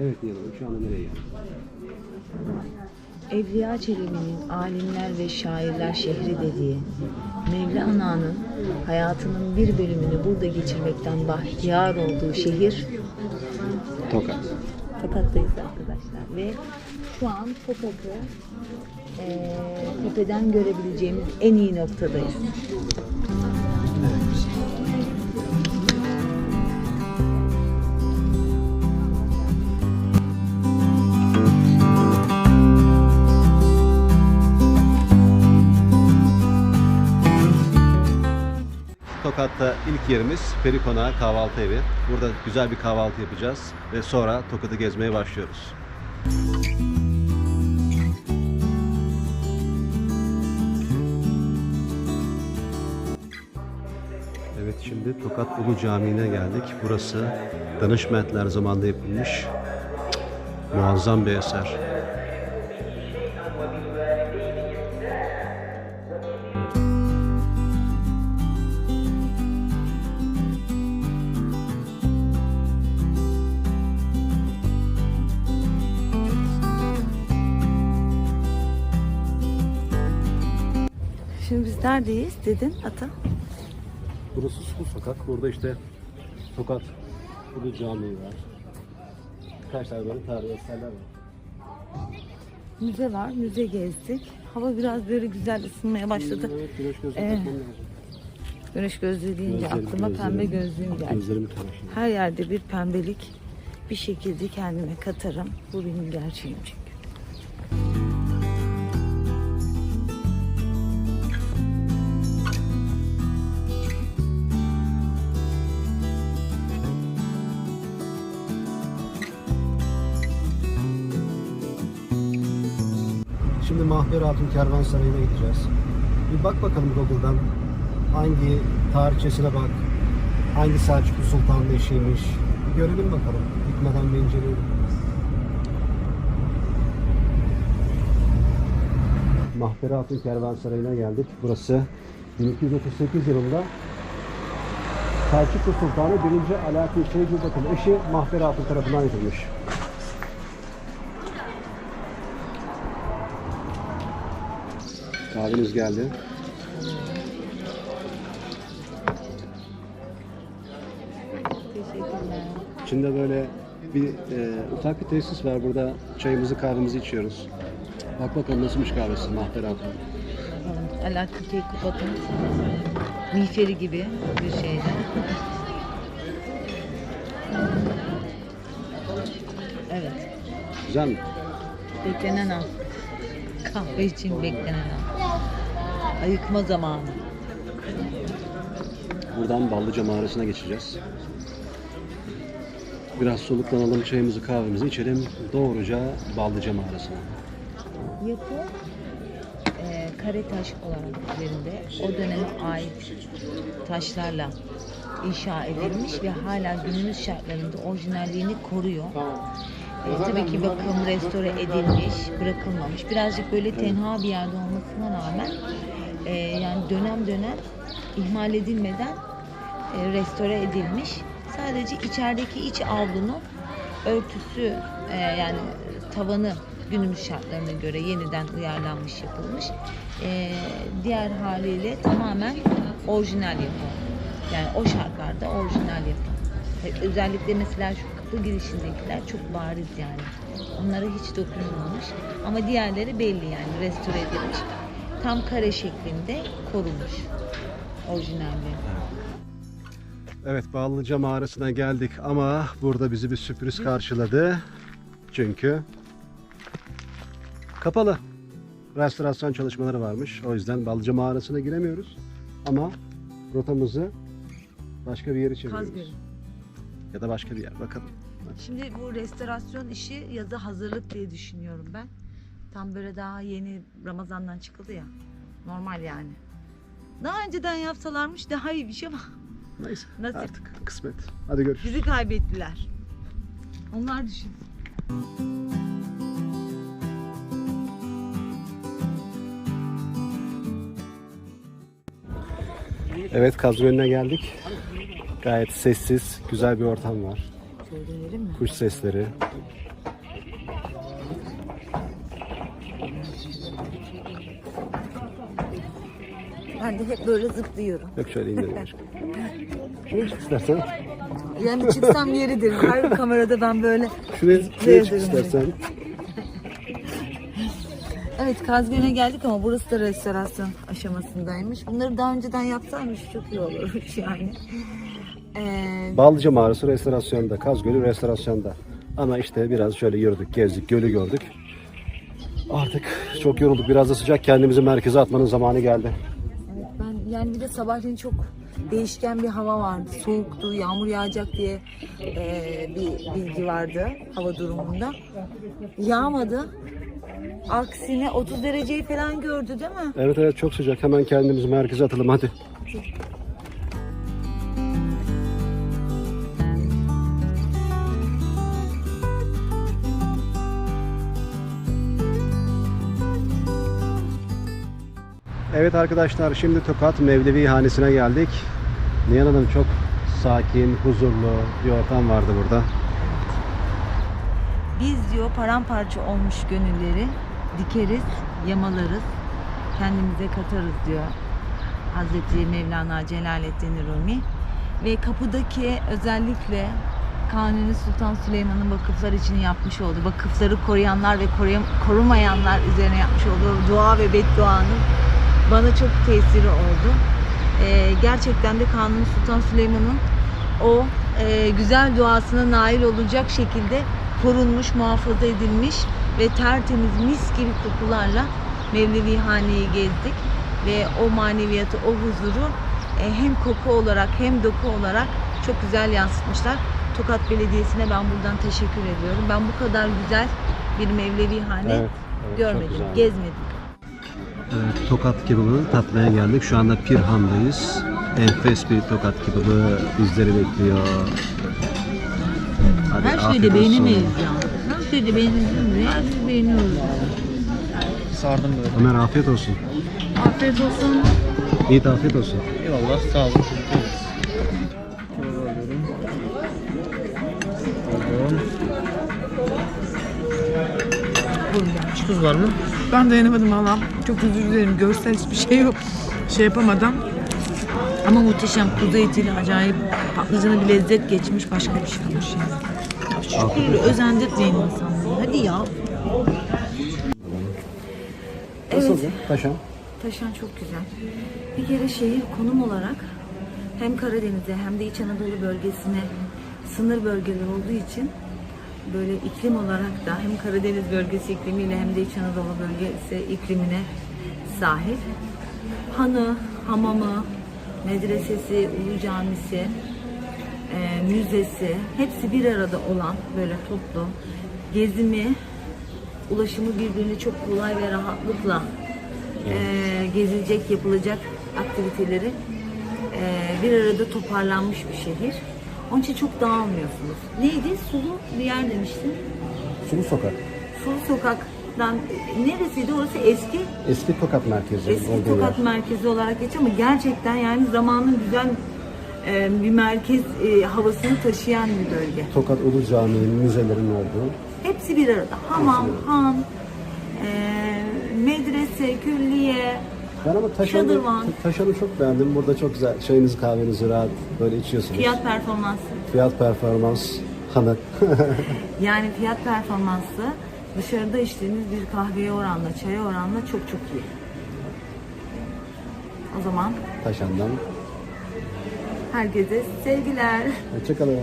Evet Hanım şu anda nereye geldik? Evliya Çelebi'nin alimler ve şairler şehri dediği Mevlana'nın hayatının bir bölümünü burada geçirmekten bahtiyar olduğu şehir Tokat. Tokat'tayız arkadaşlar ve şu an Tokat'ı eee tepeden görebileceğimiz en iyi noktadayız. Tokat'ta ilk yerimiz Peri Konağı Kahvaltı Evi. Burada güzel bir kahvaltı yapacağız ve sonra Tokat'ı gezmeye başlıyoruz. Evet şimdi Tokat Ulu Camii'ne geldik. Burası Danışmentler zamanında yapılmış muazzam bir eser. Biz neredeyiz dedin Ata? Burası Su Sokak. Burada işte Tokat Ulu Camii var. Birkaç tane böyle tarihi eserler var. Müze var, müze gezdik. Hava biraz böyle güzel ısınmaya başladı. Evet, güneş gözlüğü takmam lazım. Güneş gözlüğü deyince Gözlerim, aklıma pembe gözlerim. gözlüğüm geldi. Her yerde bir pembelik bir şekilde kendime katarım. Bu benim gerçeğim çünkü. Şimdi Mahber Hatun Kervansarayı'na gideceğiz. Bir bak bakalım Google'dan. Hangi tarihçesine bak. Hangi Selçuklu Sultan'ın eşiymiş. Bir görelim bakalım. Gitmeden bir inceleyelim. Mahber Hatun Kervansarayı'na geldik. Burası 1238 yılında Selçuklu Sultanı 1. Alaaddin Şeyhüzada'nın eşi Mahber Hatun tarafından yapılmış. Kahveniz geldi. Teşekkürler. İçinde böyle bir e, ufak bir tesis var. Burada çayımızı kahvemizi içiyoruz. Bak bakalım nasılmış kahvesi Mahper. Bakalım. Alaaddin Keykubat'ın miğferi gibi bir şeydi. Evet. Güzel mi? Beklenen an. Kahve için beklenen an. Ayıkma zamanı. Buradan Ballıca Mağarası'na geçeceğiz. Biraz soluklanalım, çayımızı kahvemizi içelim. Doğruca Ballıca Mağarası'na. Yapı e, kare taş olarak üzerinde o döneme ait taşlarla inşa edilmiş ve hala günümüz şartlarında orijinalliğini koruyor. Tabii ki bakım, restore edilmiş, bırakılmamış. Birazcık böyle tenha bir yerde olmasına rağmen e, yani dönem dönem ihmal edilmeden e, restore edilmiş. Sadece içerideki iç avlunun örtüsü e, yani tavanı günümüz şartlarına göre yeniden uyarlanmış yapılmış. E, diğer haliyle tamamen orijinal yapı. Yani o şartlarda orijinal yapı. E, özellikle mesela şu kapı girişindekiler çok bariz yani. Onlara hiç dokunulmamış. Ama diğerleri belli yani restore edilmiş. Tam kare şeklinde korunmuş orijinalliği. Evet Ballıca Mağarası'na geldik ama burada bizi bir sürpriz karşıladı. Çünkü kapalı. Restorasyon çalışmaları varmış. O yüzden Ballıca Mağarası'na giremiyoruz. Ama rotamızı başka bir yere çeviriyoruz. Kazgölü. Ya da başka bir yer bakalım. Şimdi bu restorasyon işi yaza hazırlık diye düşünüyorum ben. Tam böyle daha yeni Ramazan'dan çıkıldı ya. Normal yani. Daha önceden yapsalarmış daha iyi bir şey ama Neyse Nasip. artık kısmet. Hadi görüşürüz. bizi kaybettiler. Onlar düşün. Evet Kazgölü'ne geldik. Gayet sessiz, güzel bir ortam var. Kuş sesleri. Ben de hep böyle zıplıyorum. Yok şöyle indirelim aşkım. Şuraya çık istersen. Yani çıksam yeridir. Her kamerada ben böyle Şuraya, şuraya çık istersen. Evet Kazgöl'e geldik ama burası da restorasyon aşamasındaymış. Bunları daha önceden yapsaymış çok iyi olurmuş yani. Ee, Ballıca Mağarası restorasyonda. Kaz Gölü restorasyonda. Ama işte biraz şöyle yürüdük, gezdik, gölü gördük. Artık çok yorulduk. Biraz da sıcak kendimizi merkeze atmanın zamanı geldi. evet, ben yani bir de sabahleyin çok değişken bir hava vardı. Soğuktu, yağmur yağacak diye ee, bir bilgi vardı hava durumunda. Yağmadı. Aksine 30 dereceyi falan gördü değil mi? Evet evet çok sıcak. Hemen kendimizi merkeze atalım hadi. Evet arkadaşlar şimdi Tokat Mevlevi Hanesi'ne geldik. Nihan Hanım çok sakin, huzurlu bir ortam vardı burada. Biz diyor paramparça olmuş gönülleri dikeriz, yamalarız, kendimize katarız diyor Hazreti Mevlana Celaleddin Rumi. Ve kapıdaki özellikle Kanuni Sultan Süleyman'ın vakıflar için yapmış olduğu, vakıfları koruyanlar ve koruyam- korumayanlar üzerine yapmış olduğu dua ve bedduanın bana çok tesiri oldu. Ee, gerçekten de Kanuni Sultan Süleyman'ın o e, güzel duasına nail olacak şekilde korunmuş, muhafaza edilmiş ve tertemiz mis gibi kokularla Mevlevi Hane'yi gezdik ve o maneviyatı, o huzuru e, hem koku olarak hem doku olarak çok güzel yansıtmışlar. Tokat Belediyesi'ne ben buradan teşekkür ediyorum. Ben bu kadar güzel bir Mevlevi Hane Evet, evet, görmedim, gezmedim. Evet, tokat kebabı tatmaya geldik. Şu anda Pirhan'dayız. Enfes bir tokat kebabı bizleri bekliyor. Hadi Her afiyet şeyde olsun. beğenemeyiz ya. Her şeyde beğenilmiyor. Her şeyi beğeniyoruz. Sardım böyle. Ömer afiyet olsun. Afiyet olsun. Yiğit afiyet olsun. Eyvallah sağ olun. Hiç tuz var mı? Ben dayanamadım valla. Çok özür dilerim. Görsel hiçbir şey yok. Şey yapamadan. Ama muhteşem kuzu etiyle acayip patlıcanı bir lezzet geçmiş başka bir şey olmuş yani. Ya Şükür özendirmeyin insanları. Hadi ya. Nasıl Evet. Paşam? Taşan çok güzel. Bir kere şehir konum olarak hem Karadeniz'e hem de İç Anadolu bölgesine sınır bölgeleri olduğu için böyle iklim olarak da hem Karadeniz bölgesi iklimiyle hem de İç Anadolu bölgesi iklimine sahip. Hanı, hamamı, medresesi, ulu camisi, e, müzesi hepsi bir arada olan böyle toplu gezimi, ulaşımı birbirine çok kolay ve rahatlıkla e, gezilecek, yapılacak aktiviteleri e, bir arada toparlanmış bir şehir. Onun için çok dağılmıyorsunuz. Neydi? Sulu bir yer demiştin. Sulu Sokak. Sulu Sokak'tan neresiydi? Orası eski Eski Tokat merkezi. eski olduğu Tokat yer. merkezi olarak geçiyor ama gerçekten yani zamanın güzel e, bir merkez e, havasını taşıyan bir bölge. Tokat Ulu Camii'nin müzelerin olduğu. Hepsi bir arada. Hamam, han, e, medrese, külliye, Ben ama Taşan'ı, Şadırvan. Taşan'ı çok beğendim. Burada çok güzel çayınızı kahvenizi rahat böyle içiyorsunuz. fiyat performansı. Fiyat performans hanı. Yani fiyat performansı dışarıda içtiğiniz bir kahveye oranla, çaya oranla çok çok iyi. O zaman Taşan'dan. herkese sevgiler. Hoşçakalın.